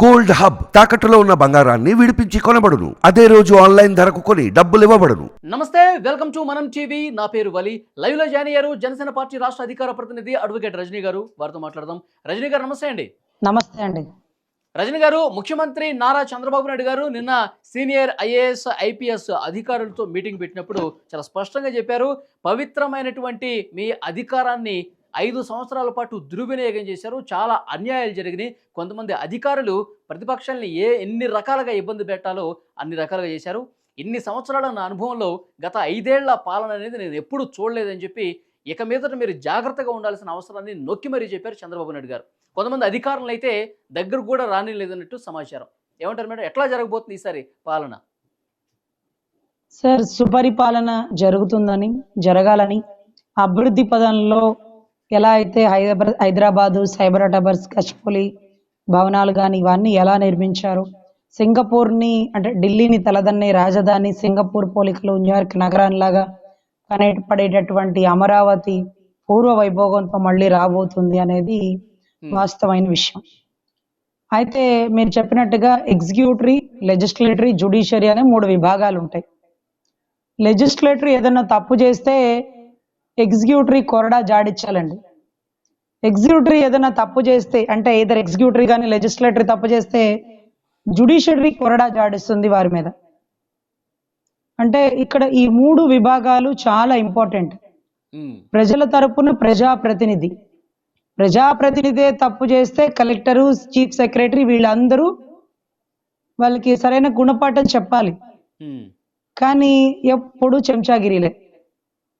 Gold hub తాకట్టులో ఉన్న బంగారాన్ని విడిపించి కొనబడును. అదే రోజు ఆన్లైన్ ధరకు కొని డబ్బులు ఇవ్వబడును. నమస్తే వెల్కమ్ టు మనం టీవీ. నా పేరు వలి. లైవ్లో జాయిన్ అయ్యారు జనసేన పార్టీ రాష్ట్ర అధికార ప్రతినిధి అడ్వకేట్ రజనీ గారు. వారితో మాట్లాడదాం. రజనీ గారు నమస్తే అండి. నమస్తే అండి. రజనీ గారు ముఖ్యమంత్రి నారా చంద్రబాబు నాయుడు గారు నిన్న సీనియర్ ఐఏఎస్ ఐపీఎస్ అధికారులతో మీటింగ్ పెట్టినప్పుడు చాలా స్పష్టంగా చెప్పారు. పవిత్రమైనటువంటి మీ అధికారాన్ని ఐదు సంవత్సరాల పాటు దుర్వినియోగం చేశారు. చాలా అన్యాయాలు జరిగినాయి. కొంతమంది అధికారులు ప్రతిపక్షాలని ఏ ఎన్ని రకాలుగా ఇబ్బంది పెట్టాలో అన్ని రకాలుగా చేశారు. ఇన్ని సంవత్సరాల నా అనుభవంలో గత ఐదేళ్ళ పాలన అనేది నేను ఎప్పుడూ చూడలేదని చెప్పి ఇక మీదట మీరు జాగ్రత్తగా ఉండాల్సిన అవసరాన్ని నొక్కి మరీ చెప్పారు చంద్రబాబు నాయుడు గారు. కొంతమంది అధికారులు అయితే దగ్గర కూడా రాని లేదన్నట్టు సమాచారం. ఏమంటారు మేడం? ఎట్లా జరగబోతుంది ఈసారి పాలన? సార్ సుపరిపాలన జరుగుతుందని జరగాలని అభివృద్ధి పదంలో ఎలా అయితే హైదరాబాద్ హైదరాబాదు సైబర్ టవర్స్ కచ్పొలి భవనాలు కానీ ఇవన్నీ ఎలా నిర్మించారు? సింగపూర్ని అంటే ఢిల్లీని తలదన్నే రాజధాని సింగపూర్ పోలికలు న్యూయార్క్ నగరాన్లాగా కనపడేటటువంటి అమరావతి పూర్వ వైభోగంతో మళ్ళీ రాబోతుంది అనేది. వాస్తవమైన విషయం. అయితే మీరు చెప్పినట్టుగా ఎగ్జిక్యూటరీ లెజిస్లేటరీ జుడిషియరీ అనే మూడు విభాగాలు ఉంటాయి. లెజిస్లేటరీ ఏదైనా తప్పు చేస్తే ఎగ్జిక్యూటరీ కొరడా జాడించాలండి ఎగ్జిక్యూటరీ ఏదైనా తప్పు చేస్తే అంటే ఇద్దరు ఎగ్జిక్యూటరీ కానీ లెజిస్లేటరీ తప్పు చేస్తే జుడిషియరీ కొరడా జాడిస్తుంది వారి మీద. అంటే ఇక్కడ ఈ మూడు విభాగాలు చాలా ఇంపార్టెంట్. ప్రజల తరపున ప్రజాప్రతినిధి. ప్రజాప్రతినిధే తప్పు చేస్తే కలెక్టరు చీఫ్ సెక్రటరీ వీళ్ళందరూ వాళ్ళకి సరైన గుణపాఠం చెప్పాలి. కానీ ఎప్పుడు చెంచాగిరిలే.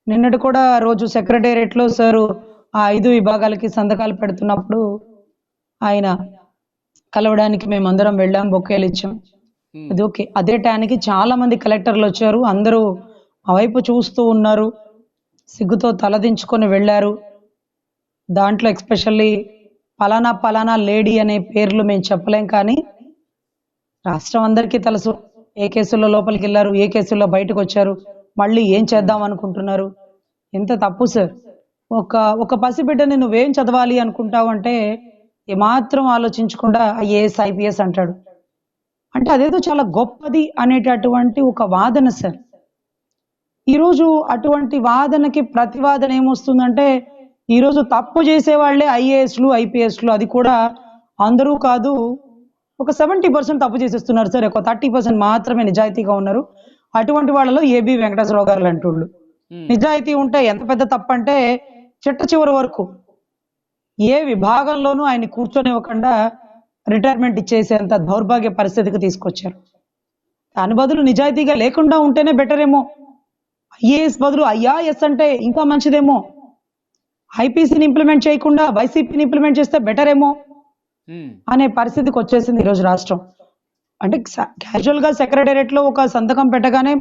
నిన్నటి కూడా రోజు secretariat లో సారు ఆ ఐదు విభాగాలకి సంతకాలు పెడుతున్నప్పుడు ఆయన కలవడానికి మేమందరం వెళ్ళాం బొకేలు ఇచ్చాం. అది ఓకే. అదే టైంకి చాలా మంది కలెక్టర్లు వచ్చారు. అందరూ ఆ వైపు చూస్తూ ఉన్నారు. సిగ్గుతో తలదించుకొని వెళ్ళారు. దాంట్లో ఎక్స్పెషల్లీ పలానా పలానా లేడీ అనే పేర్లు మేము చెప్పలేం కానీ రాష్ట్రం అందరికీ తెలుసు. ఏ కేసుల్లో లోపలికి వెళ్ళారు ఏ కేసుల్లో బయటకు వచ్చారు. మళ్ళీ ఏం చేద్దాం అనుకుంటున్నారు? ఎంత తప్పు సార్ ఒక ఒక పసిబిడ్డని నువ్వేం చదవాలి అనుకుంటావు అంటే ఏమాత్రం ఆలోచించకుండా ఐఏఎస్ ఐపీఎస్ అంటాడు. అంటే అదేదో చాలా గొప్పది అనేటటువంటి ఒక వాదన సార్ ఈరోజు అటువంటి వాదనకి ప్రతివాదన ఏమొస్తుందంటే ఈరోజు తప్పు చేసే వాళ్ళే ఐఏఎస్లు ఐపీఎస్లు అది కూడా అందరూ కాదు. ఒక సెవెంటీ పర్సెంట్ తప్పు చేసేస్తున్నారు సార్ ఒక థర్టీ పర్సెంట్ మాత్రమే నిజాయితీగా ఉన్నారు. అటువంటి వాళ్ళలో ఏబి వెంకటేశ్వరరావు గారు అంటుళ్ళు ఉమ్, నిజాయితీ ఉంటే ఎంత పెద్ద తప్పు అంటే చిట్ట చివరి వరకు ఏ విభాగంలోనూ ఆయన కూర్చొనివ్వకుండా రిటైర్మెంట్ ఇచ్చేసేంత దౌర్భాగ్య పరిస్థితికి తీసుకొచ్చారు. దాని బదులు నిజాయితీగా లేకుండా ఉంటేనే బెటర్ ఏమో ఐఏఎస్ బదులు ఐఆర్ఎస్ అంటే ఇంకా మంచిదేమో. ఐపీసీని ఇంప్లిమెంట్ చేయకుండా వైసీపీని ఇంప్లిమెంట్ చేస్తే బెటర్ ఏమో అనే పరిస్థితికి వచ్చేసింది ఈరోజు రాష్ట్రం. అంటే క్యాజువల్గా సెక్రటేరియట్లో ఒక సంతకం పెట్టగానే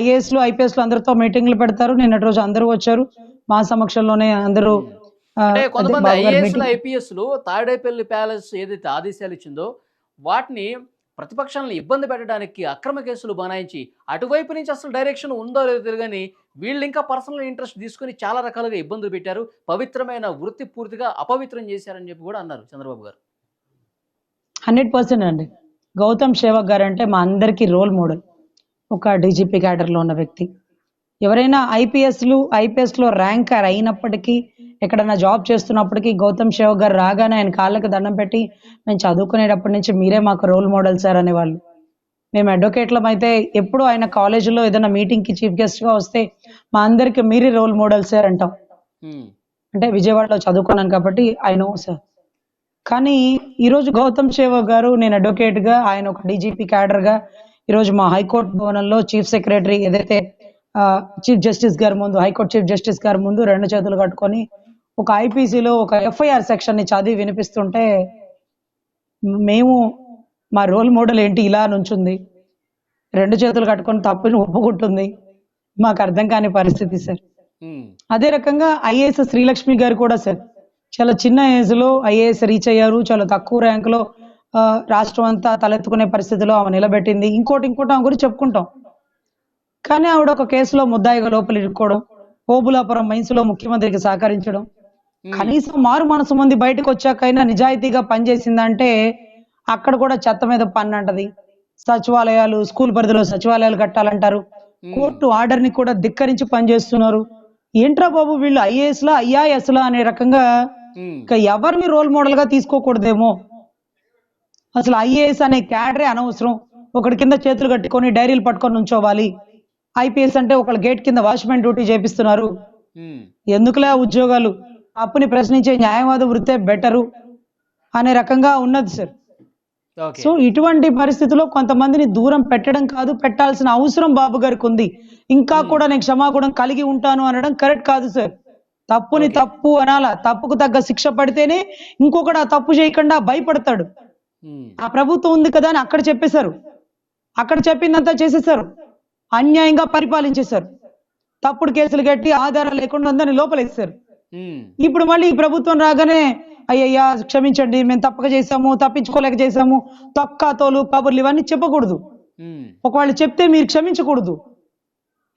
ఐఏఎస్లు ఐపీఎస్లు అందరితో మీటింగ్లు పెడతారు. నిన్నటి రోజు అందరూ వచ్చారు. మా సమక్షంలోనే అందరూ కొంతమంది ఐఏఎస్లు ఐపీఎస్లు తాడేపల్లి ప్యాలెస్ ఏదైతే ఆదేశాలు ఇచ్చిందో వాటిని ప్రతిపక్షాలను ఇబ్బంది పెట్టడానికి అక్రమ కేసులు బనాయించి అటువైపు నుంచి అసలు డైరెక్షన్ ఉందో లేదో తెలియదు కానీ వీళ్ళు ఇంకా పర్సనల్ ఇంట్రెస్ట్ తీసుకొని చాలా రకాలుగా ఇబ్బందులు పెట్టారు. పవిత్రమైన వృత్తి పూర్తిగా అపవిత్రం చేశారని చెప్పి కూడా అన్నారు చంద్రబాబు గారు. హండ్రెడ్ పర్సెంట్ అండి. గౌతమ్ సేవక్ గారు అంటే మా అందరికీ రోల్ మోడల్ ఒక డీజీపీ క్యాడర్లో ఉన్న వ్యక్తి. ఎవరైనా ఐపీఎస్లు ఐపీఎస్లో ర్యాంకర్ అయినప్పటికీ ఎక్కడైనా జాబ్ చేస్తున్నప్పటికీ గౌతమ్ సేవక్ గారు రాగానే ఆయన కాళ్ళకి దండం పెట్టి మేము చదువుకునేటప్పటి నుంచి మీరే మాకు రోల్ మోడల్ సార్ అనేవాళ్ళు. మేము అడ్వకేట్లం అయితే ఎప్పుడు ఆయన కాలేజీలో ఏదైనా మీటింగ్కి చీఫ్ గెస్ట్గా వస్తే మా అందరికీ మీరే రోల్ మోడల్ సార్ అంటాం. అంటే విజయవాడలో చదువుకున్నాను కాబట్టి ఐ నో సార్ కానీ ఈరోజు గౌతమ్ సేవక్ గారు నేను అడ్వకేట్గా ఆయన ఒక డీజీపీ క్యాడర్గా ఈరోజు మా హైకోర్టు భవనంలో చీఫ్ సెక్రటరీ ఏదైతే చీఫ్ జస్టిస్ గారి ముందు హైకోర్టు చీఫ్ జస్టిస్ గారి ముందు రెండు చేతులు కట్టుకొని ఒక ఐపీసీలో ఒక ఎఫ్ఐఆర్ సెక్షన్ని చదివి వినిపిస్తుంటే మేము మా రోల్ మోడల్ ఏంటి ఇలా నుంచుంది. రెండు చేతులు కట్టుకొని తప్పుని ఒప్పుకుంటుంది. మాకు అర్థం కాని పరిస్థితి సార్ అదే రకంగా ఐఏఎస్ శ్రీలక్ష్మి గారు కూడా సార్ చాలా చిన్న ఏజ్లో ఐఏఎస్ రీచ్ అయ్యారు. చాలా తక్కువ ర్యాంకులో రాష్ట్రం అంతా తలెత్తుకునే పరిస్థితిలో ఆమె నిలబెట్టింది. ఇంకోటి ఇంకోటి ఆమె గురించి చెప్పుకుంటాం. కానీ ఆవిడ ఒక కేసులో ముద్దాయిగా లోపల ఇరుక్కోవడం ఓబులాపురం మైన్స్లో ముఖ్యమంత్రికి సహకరించడం కనీసం మారు మనసు మంది బయటకు వచ్చాకైనా నిజాయితీగా పనిచేసిందంటే అక్కడ కూడా చెత్త మీద పన్ను అంటది. సచివాలయాలు స్కూల్ పరిధిలో సచివాలయాలు కట్టాలంటారు. కోర్టు ఆర్డర్ని కూడా ధిక్కరించి పనిచేస్తున్నారు. ఏంట్రా బాబు వీళ్ళు ఐఏఎస్ లా ఐఆర్ఎస్ లా అనే రకంగా. ఇంకా ఎవరిని రోల్ మోడల్గా తీసుకోకూడదేమో? అసలు ఐఏఎస్ అనే క్యాడరే అనవసరం. ఒకటి కింద చేతులు కట్టుకొని డైరీలు పట్టుకొని ఉంచోవాలి ఐపీఎస్ అంటే ఒకళ్ళ గేట్ కింద వాచ్మెన్ డ్యూటీ చేపిస్తున్నారు. ఎందుకులే ఉద్యోగాలు? అప్పుని ప్రశ్నించే న్యాయవాద వృత్తే బెటరు అనే రకంగా ఉన్నది సార్. సో ఇటువంటి పరిస్థితిలో కొంతమందిని దూరం పెట్టడం కాదు పెట్టాల్సిన అవసరం బాబు గారికి ఉంది. ఇంకా కూడా నేను క్షమాగుణం కలిగి ఉంటాను అనడం కరెక్ట్ కాదు సార్. తప్పుని. తప్పు అనాల తప్పుకు తగ్గ శిక్ష పడితేనే ఇంకొకడు ఆ తప్పు చేయకుండా భయపడతాడు. ఆ ప్రభుత్వం ఉంది కదా అని అక్కడ చెప్పేశారు అక్కడ చెప్పిందంతా చేసేశారు అన్యాయంగా పరిపాలించేశారు తప్పుడు కేసులు కట్టి ఆధారం లేకుండా ఉందని లోపలేశారు ఉమ్. ఇప్పుడు మళ్ళీ ఈ ప్రభుత్వం రాగానే అయ్యయ్యా క్షమించండి మేము తప్పక చేశాము తప్పించుకోలేక చేశాము తొక్క తోలు కబుర్లు ఇవన్నీ చెప్పకూడదు. ఒకవేళ చెప్తే మీరు క్షమించకూడదు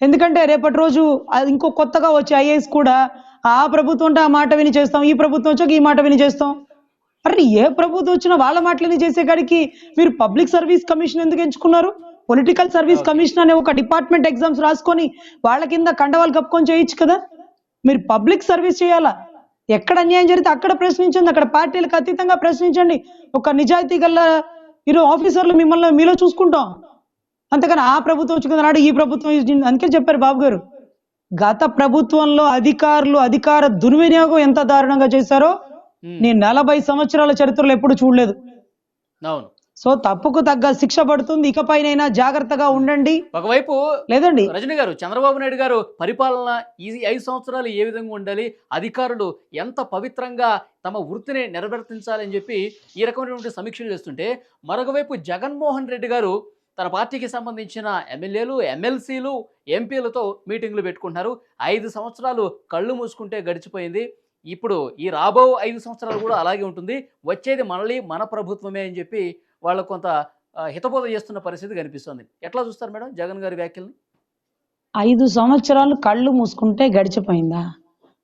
ఎందుకంటే రేపటి రోజు అది ఇంకో కొత్తగా వచ్చే ఐఏఎస్ కూడా ఆ ప్రభుత్వం ఆ మాట విని చేస్తాం ఈ ప్రభుత్వం వచ్చాక ఈ మాట విని చేస్తాం. అరే ఏ ప్రభుత్వం వచ్చినా వాళ్ళ మాటలని చేసే కాడికి మీరు పబ్లిక్ సర్వీస్ కమిషన్ ఎందుకు ఎంచుకున్నారు? పొలిటికల్ సర్వీస్ కమిషన్ అనే ఒక డిపార్ట్మెంట్ ఎగ్జామ్స్ రాసుకొని వాళ్ళ కింద కండవాలు కప్పుకొని చేయొచ్చు కదా? మీరు పబ్లిక్ సర్వీస్ చేయాలా? ఎక్కడ అన్యాయం జరిగితే అక్కడ ప్రశ్నించండి అక్కడ పార్టీలకు అతీతంగా ప్రశ్నించండి. ఒక నిజాయితీ గల ఇరు ఆఫీసర్లు మిమ్మల్ని మీలో చూసుకుంటాం. అంతేకాని ఆ ప్రభుత్వం వచ్చింది నాడు ఈ ప్రభుత్వం అందుకే చెప్పారు బాబు గారు గత ప్రభుత్వంలో అధికారులు అధికార దుర్వినియోగం ఎంత దారుణంగా చేశారో. నేను నలభై సంవత్సరాల చరిత్రలో ఎప్పుడు చూడలేదు. అవును. సో తప్పుకు తగ్గ శిక్ష పడుతుంది. ఇకపైనైనా జాగ్రత్తగా ఉండండి. ఒకవైపు లేదండి. రజనీ గారు చంద్రబాబు నాయుడు గారు పరిపాలన ఈ ఐదు సంవత్సరాలు ఏ విధంగా ఉండాలి అధికారులు ఎంత పవిత్రంగా తమ వృత్తిని నెరవేర్తించాలని చెప్పి ఈ రకమైనటువంటి సమీక్షలు చేస్తుంటే మరొక వైపు జగన్మోహన్ రెడ్డి గారు తన పార్టీకి సంబంధించిన ఎమ్మెల్యేలు ఎమ్మెల్సీలు ఎంపీలతో మీటింగ్లు పెట్టుకుంటున్నారు. ఐదు సంవత్సరాలు కళ్ళు మూసుకుంటే గడిచిపోయింది. ఇప్పుడు ఈ రాబో ఐదు సంవత్సరాలు కూడా అలాగే ఉంటుంది. వచ్చేది మళ్ళీ మన ప్రభుత్వమే అని చెప్పి వాళ్ళు కొంత హితబోధ చేస్తున్న పరిస్థితి కనిపిస్తుంది. ఎట్లా చూస్తారు మేడం జగన్ గారి వ్యాఖ్యల్ని? ఐదు సంవత్సరాలు కళ్ళు మూసుకుంటే గడిచిపోయిందా?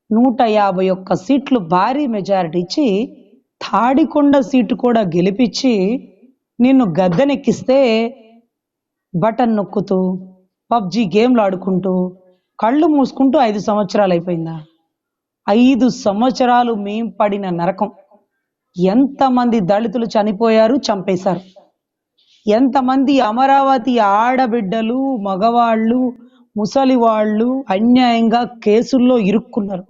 నూట యాభై ఒక్క సీట్లు భారీ మెజారిటీ ఇచ్చి తాడికొండ సీటు కూడా గెలిపించి నిన్ను గద్దెనెక్కిస్తే బటన్ నొక్కుతూ పబ్జి గేమ్లు ఆడుకుంటూ కళ్ళు మూసుకుంటూ ఐదు సంవత్సరాలు అయిపోయిందా? ఐదు సంవత్సరాలు మేం పడిన నరకం. ఎంతమంది దళితులు చనిపోయారు చంపేశారు. ఎంతమంది అమరావతి ఆడబిడ్డలు మగవాళ్ళు ముసలి వాళ్ళు అన్యాయంగా కేసుల్లో ఇరుక్కున్నారు.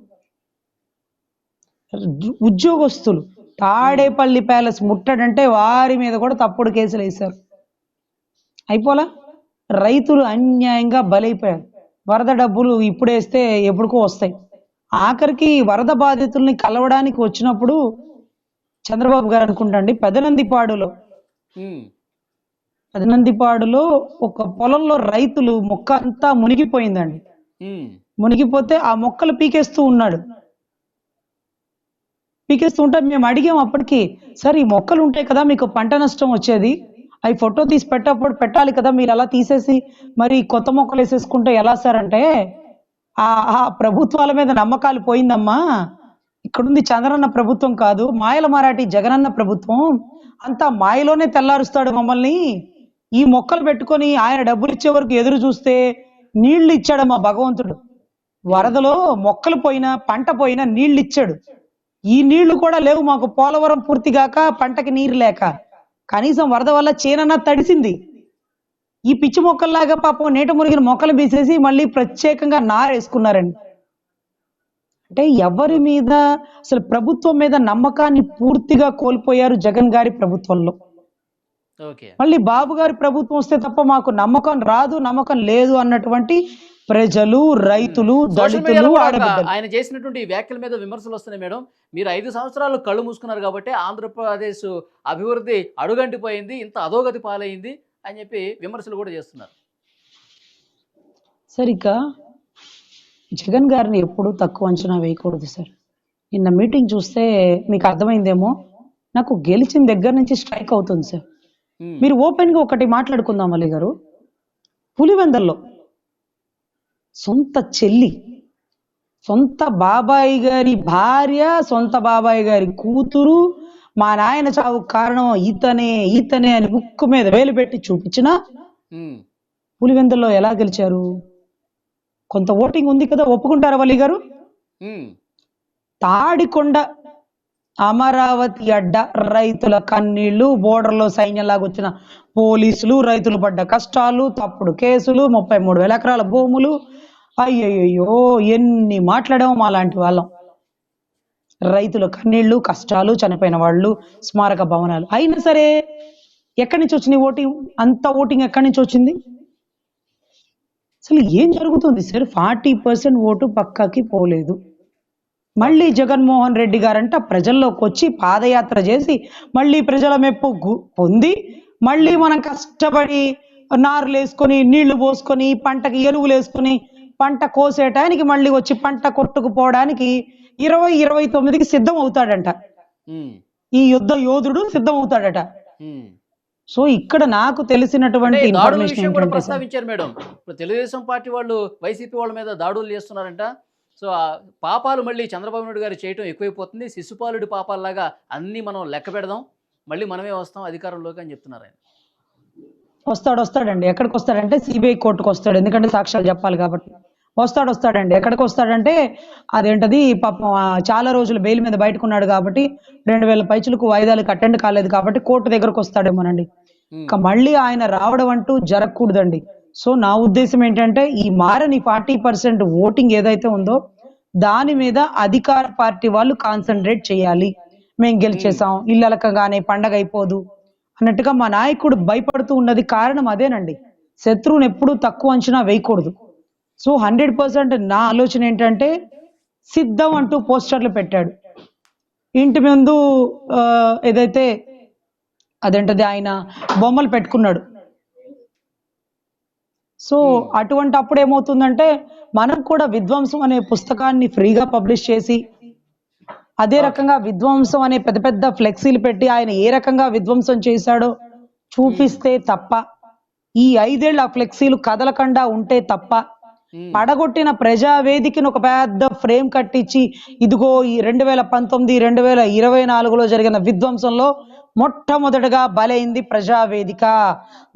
ఉద్యోగస్తులు తాడేపల్లి ప్యాలెస్ ముట్టడంటే వారి మీద కూడా తప్పుడు కేసులు వేశారు. అయిపోలా? రైతులు అన్యాయంగా బలైపోయారు. వరద డబ్బులు ఇప్పుడు వేస్తే ఎప్పుడుకో వస్తాయి. ఆఖరికి వరద బాధితుల్ని కలవడానికి వచ్చినప్పుడు చంద్రబాబు గారు అనుకుంటండి పెదనందిపాడులో. పెదనందిపాడులో ఒక పొలంలో రైతులు మొక్క అంతా మునిగిపోయిందండి. మునిగిపోతే ఆ మొక్కలు పీకేస్తూ ఉన్నాడు. పీకేస్తూ ఉంటే మేము అడిగాం అప్పటికి సార్ ఈ మొక్కలు ఉంటాయి కదా మీకు పంట నష్టం వచ్చేది? అవి ఫోటో తీసి పెట్టప్పుడు పెట్టాలి కదా మీరు అలా తీసేసి మరి కొత్త మొక్కలు వేసేసుకుంటే ఎలా సార్ అంటే ఆ ఆ ప్రభుత్వాల మీద నమ్మకాలు పోయిందమ్మా. ఇక్కడుంది చంద్రన్న ప్రభుత్వం కాదు మాయల మరాఠీ జగనన్న ప్రభుత్వం. అంతా మాయలోనే తెల్లారుస్తాడు మమ్మల్ని. ఈ మొక్కలు పెట్టుకొని ఆయన డబ్బులు ఇచ్చే వరకు ఎదురు చూస్తే నీళ్ళు ఇచ్చాడు మా భగవంతుడు. వరదలో మొక్కలు పోయినా పంట పోయినా నీళ్ళు ఇచ్చాడు. ఈ నీళ్ళు కూడా లేవు మాకు పోలవరం పూర్తిగాక పంటకి నీరు లేక. కనీసం వరద వల్ల చేనన్నా తడిసింది. ఈ పిచ్చి మొక్కల్లాగా పాపం నీట మురిగిన మొక్కలు బీసేసి మళ్ళీ ప్రత్యేకంగా నారేసుకున్నారండి. అంటే ఎవరి మీద అసలు ప్రభుత్వం మీద నమ్మకాన్ని పూర్తిగా కోల్పోయారు జగన్ గారి ప్రభుత్వంలో. మళ్ళీ బాబు గారి ప్రభుత్వం వస్తే తప్ప మాకు నమ్మకం రాదు నమ్మకం లేదు అన్నటువంటి ప్రజలు రైతులు మీడియాలో దళితులు ఆయన చేసినటువంటి వ్యాఖ్యల మీద విమర్శలు వస్తున్నాయి మేడం. మీరు ఐదు సంవత్సరాలు కళ్ళు మూసుకున్నారు కాబట్టి ఆంధ్రప్రదేశ్ అభివృద్ధి అడుగంటిపోయింది ఇంత అధోగతి పాలైంది అని చెప్పి విమర్శలు కూడా చేస్తున్నారు. సరిగ్గా జగన్ గారిని ఎప్పుడూ తక్కువ అంచనా వేయకూడదు సార్. నిన్న మీటింగ్ చూస్తే మీకు అర్థమైందేమో నాకు గెలిచిన దగ్గర నుంచి స్ట్రైక్ అవుతుంది సార్. మీరు ఓపెన్గా ఒకటి మాట్లాడుకుందాం అలీ గారు. పులివెందల్లో సొంత చెల్లి సొంత బాబాయ్ గారి భార్య సొంత బాబాయ్ గారి కూతురు మా నాయన చావు కారణం ఈతనే ఈతనే అని ముక్కు మీద వేలు పెట్టి చూపించినా ఉమ్, పులివెందుల్లో ఎలా గెలిచారు? కొంత ఓటింగ్ ఉంది కదా ఒప్పుకుంటారా వల్లి గారు? ఉమ్, తాడికొండ అమరావతి అడ్డ రైతుల కన్నీళ్ళు బోర్డర్లో సైన్యంలాగా వచ్చిన పోలీసులు రైతులు పడ్డ కష్టాలు తప్పుడు కేసులు ముప్పై మూడు వేల ఎకరాల భూములు. అయ్యయ్యో ఎన్ని మాట్లాడామో మా లాంటి వాళ్ళం. రైతుల కన్నీళ్ళు కష్టాలు చనిపోయిన వాళ్ళు స్మారక భవనాలు. అయినా సరే ఎక్కడి నుంచి వచ్చింది ఓటింగ్? అంత ఓటింగ్ ఎక్కడి నుంచి వచ్చింది? అసలు ఏం జరుగుతుంది? సార్ ఫార్టీ పర్సెంట్ ఓటు పక్కకి పోలేదు. మళ్ళీ జగన్మోహన్ రెడ్డి గారంట ప్రజల్లోకి వచ్చి పాదయాత్ర చేసి మళ్ళీ ప్రజల మెప్పు పొంది మళ్ళీ మనం కష్టపడి నారులు వేసుకొని నీళ్ళు పోసుకొని పంటకి ఎరువులు వేసుకొని పంట కోసేయటానికి మళ్ళీ వచ్చి పంట కొట్టుకుపోవడానికి ఇరవై ఇరవై తొమ్మిదికి సిద్ధం అవుతాడంట ఈ యుద్ధ యోధుడు సిద్ధం అవుతాడట. సో ఇక్కడ నాకు తెలిసినటువంటి ఇన్ఫర్మేషన్ ప్రస్తావించారు మేడం. ఇప్పుడు తెలుగుదేశం పార్టీ వాళ్ళు వైసీపీ వాళ్ళ మీద దాడులు చేస్తున్నారంట. సో ఆ పాపాలు మళ్ళీ చంద్రబాబు నాయుడు గారు చేయటం ఎక్కువైపోతుంది. శిశుపాలుడి పాపాలలాగా అన్ని మనం లెక్క పెడదాం. మళ్ళీ మనమే వస్తాం అధికారంలోకి అని చెప్తున్నారు ఆయన. వస్తాడు వస్తాడండి. ఎక్కడికి వస్తాడంటే సిబిఐ కోర్టుకు వస్తాడు. ఎందుకంటే సాక్ష్యాలు చెప్పాలి కాబట్టి. వస్తాడు వస్తాడండి. ఎక్కడికి వస్తాడంటే అదేంటది? పాపం చాలా రోజులు బెయిల్ మీద బయటకున్నాడు కాబట్టి రెండు వేల పైచులకు వాయిదాలకు అటెండ్ కాలేదు కాబట్టి కోర్టు దగ్గరకు వస్తాడేమోనండి. ఇక మళ్ళీ ఆయన రావడం అంటూ జరగకూడదండి. సో నా ఉద్దేశం ఏంటంటే ఈ మారని ఫార్టీ పర్సెంట్ ఓటింగ్ ఏదైతే ఉందో దాని మీద అధికార పార్టీ వాళ్ళు కాన్సన్ట్రేట్ చేయాలి. మేము గెలిచేసాం ఇల్లలకగానే పండగ అయిపోదు అన్నట్టుగా మా నాయకుడు భయపడుతూ ఉన్నది కారణం అదేనండి. శత్రువుని ఎప్పుడూ తక్కువ అంచనా వేయకూడదు. సో హండ్రెడ్ పర్సెంట్ నా ఆలోచన ఏంటంటే సిద్ధం అంటూ పోస్టర్లు పెట్టాడు. ఇంటి ముందు ఏదైతే అదేంటది ఆయన బొమ్మలు పెట్టుకున్నాడు. సో అటువంటి అప్పుడు ఏమవుతుందంటే మనం కూడా విధ్వంసం అనే పుస్తకాన్ని ఫ్రీగా పబ్లిష్ చేసి అదే రకంగా విధ్వంసం అనే పెద్ద పెద్ద ఫ్లెక్సీలు పెట్టి ఆయన ఏ రకంగా విధ్వంసం చేశాడో చూపిస్తే తప్ప ఈ ఐదేళ్ళు ఆ ఫ్లెక్సీలు కదలకుండా ఉంటే తప్ప ఉమ్, పడగొట్టిన ప్రజావేదికను ఒక పెద్ద ఫ్రేమ్ కట్టించి ఇదిగో ఈ రెండు వేల పంతొమ్మిది రెండు వేల ఇరవై నాలుగులో జరిగిన విధ్వంసంలో మొట్టమొదటగా బలైంది ప్రజావేదిక.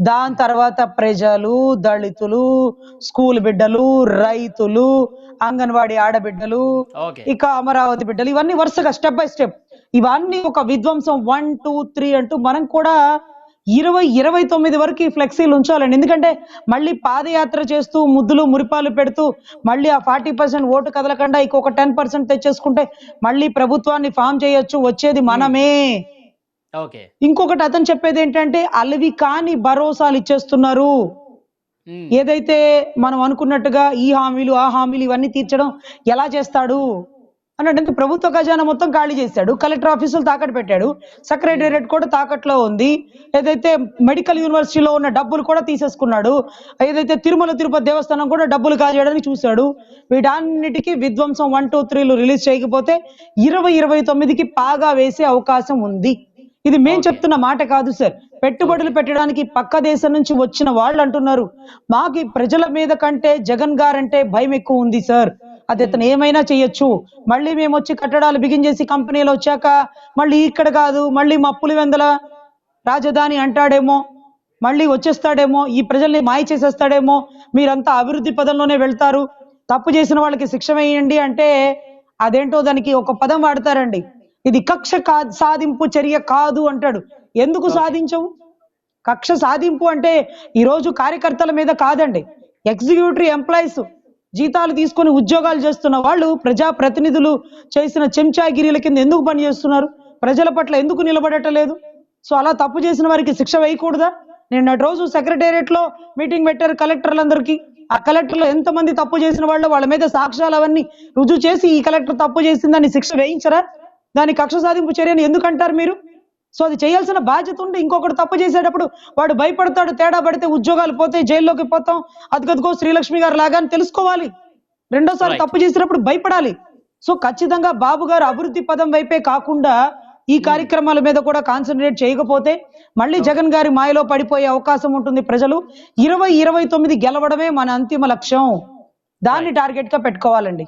దాని తర్వాత ప్రజలు దళితులు స్కూల్ బిడ్డలు రైతులు అంగన్వాడీ ఆడబిడ్డలు ఇక అమరావతి బిడ్డలు ఇవన్నీ వరుసగా స్టెప్ బై స్టెప్. ఇవన్నీ ఒక విధ్వంసం వన్ టూ త్రీ అంటూ మనం కూడా ఇరవై ఇరవై తొమ్మిది వరకు ఈ ఫ్లెక్సీలు ఉంచాలండి. ఎందుకంటే మళ్ళీ పాదయాత్ర చేస్తూ ముద్దులు మురిపాలు పెడుతూ మళ్ళీ ఆ ఫార్టీ పర్సెంట్ ఓటు కదలకుండా ఇంకొక టెన్ పర్సెంట్ తెచ్చేసుకుంటే మళ్ళీ ప్రభుత్వాన్ని ఫామ్ చేయొచ్చు వచ్చేది మనమే. ఇంకొకటి అతను చెప్పేది ఏంటంటే అలవి కాని భరోసాలు ఇచ్చేస్తున్నారు. ఏదైతే మనం అనుకున్నట్టుగా ఈ హామీలు ఆ హామీలు ఇవన్నీ తీర్చడం ఎలా చేస్తాడు? అన్నట్టు ప్రభుత్వ ఖజానా మొత్తం ఖాళీ చేశాడు. కలెక్టర్ ఆఫీసులు తాకట్టు పెట్టాడు. సెక్రటేరియట్ కూడా తాకట్లో ఉంది. ఏదైతే మెడికల్ యూనివర్సిటీలో ఉన్న డబ్బులు కూడా తీసేసుకున్నాడు. ఏదైతే తిరుమల తిరుపతి దేవస్థానం కూడా డబ్బులు కాజేయడానికి చూశాడు. వీటన్నిటికీ విధ్వంసం వన్ టూ త్రీలు రిలీజ్ చేయకపోతే ఇరవై ఇరవై తొమ్మిదికి పాగా వేసే అవకాశం ఉంది. ఇది మేం Okay. చెప్తున్న మాట కాదు సార్. పెట్టుబడులు పెట్టడానికి పక్క దేశం నుంచి వచ్చిన వాళ్ళు అంటున్నారు. మాకు ప్రజల మీద కంటే జగన్ గారంటే భయం ఎక్కువ ఉంది సార్. అది అతను ఏమైనా చేయొచ్చు. మళ్ళీ మేము వచ్చి కట్టడాలు బిగించేసి కంపెనీలు వచ్చాక మళ్ళీ ఇక్కడ కాదు మళ్ళీ మా పులివెందల రాజధాని అంటాడేమో మళ్ళీ వచ్చేస్తాడేమో ఈ ప్రజల్ని మాయ చేసేస్తాడేమో మీరంతా అభివృద్ధి పదంలోనే వెళ్తారు. తప్పు చేసిన వాళ్ళకి శిక్ష వేయండి అంటే అదేంటో దానికి ఒక పదం వాడతారండి. ఇది కక్ష కా సాధింపు చర్య కాదు అంటాడు. ఎందుకు సాధించవు? కక్ష సాధింపు అంటే ఈరోజు కార్యకర్తల మీద కాదండి. ఎగ్జిక్యూటివ్ ఎంప్లాయీస్ జీతాలు తీసుకొని ఉద్యోగాలు చేస్తున్న వాళ్ళు ప్రజా ప్రతినిధులు చేసిన చెంచాగిరీల కింద ఎందుకు పనిచేస్తున్నారు ప్రజల పట్ల ఎందుకు నిలబడటలేదు? సో అలా తప్పు చేసిన వారికి శిక్ష వేయకూడదా? నిన్నటి రోజు సెక్రటేరియట్లో మీటింగ్ పెట్టారు కలెక్టర్లందరికీ. ఆ కలెక్టర్లు ఎంతమంది తప్పు చేసిన వాళ్ళు వాళ్ళ మీద సాక్ష్యాలు అవన్నీ రుజువు చేసి ఈ కలెక్టర్ తప్పు చేసిందని శిక్ష వేయించరా? దాని కక్ష సాధింపు చర్యని ఎందుకంటారు మీరు? సో అది చేయాల్సిన బాధ్యత ఉండి ఇంకొకటి తప్పు చేసేటప్పుడు వాడు భయపడతాడు తేడా పడితే ఉద్యోగాలు పోతే జైల్లోకి పోతాం అదిగదిగో శ్రీలక్ష్మి గారు లాగా అని తెలుసుకోవాలి. రెండోసారి. తప్పు చేసినప్పుడు భయపడాలి. సో ఖచ్చితంగా బాబు గారు అభివృద్ధి పదం వైపే కాకుండా ఈ కార్యక్రమాల మీద కూడా కాన్సన్ట్రేట్ చేయకపోతే మళ్ళీ జగన్ గారి మాయలో పడిపోయే అవకాశం ఉంటుంది ప్రజలు. ఇరవై ఇరవై తొమ్మిది గెలవడమే మన అంతిమ లక్ష్యం. దాన్ని టార్గెట్గా పెట్టుకోవాలండి.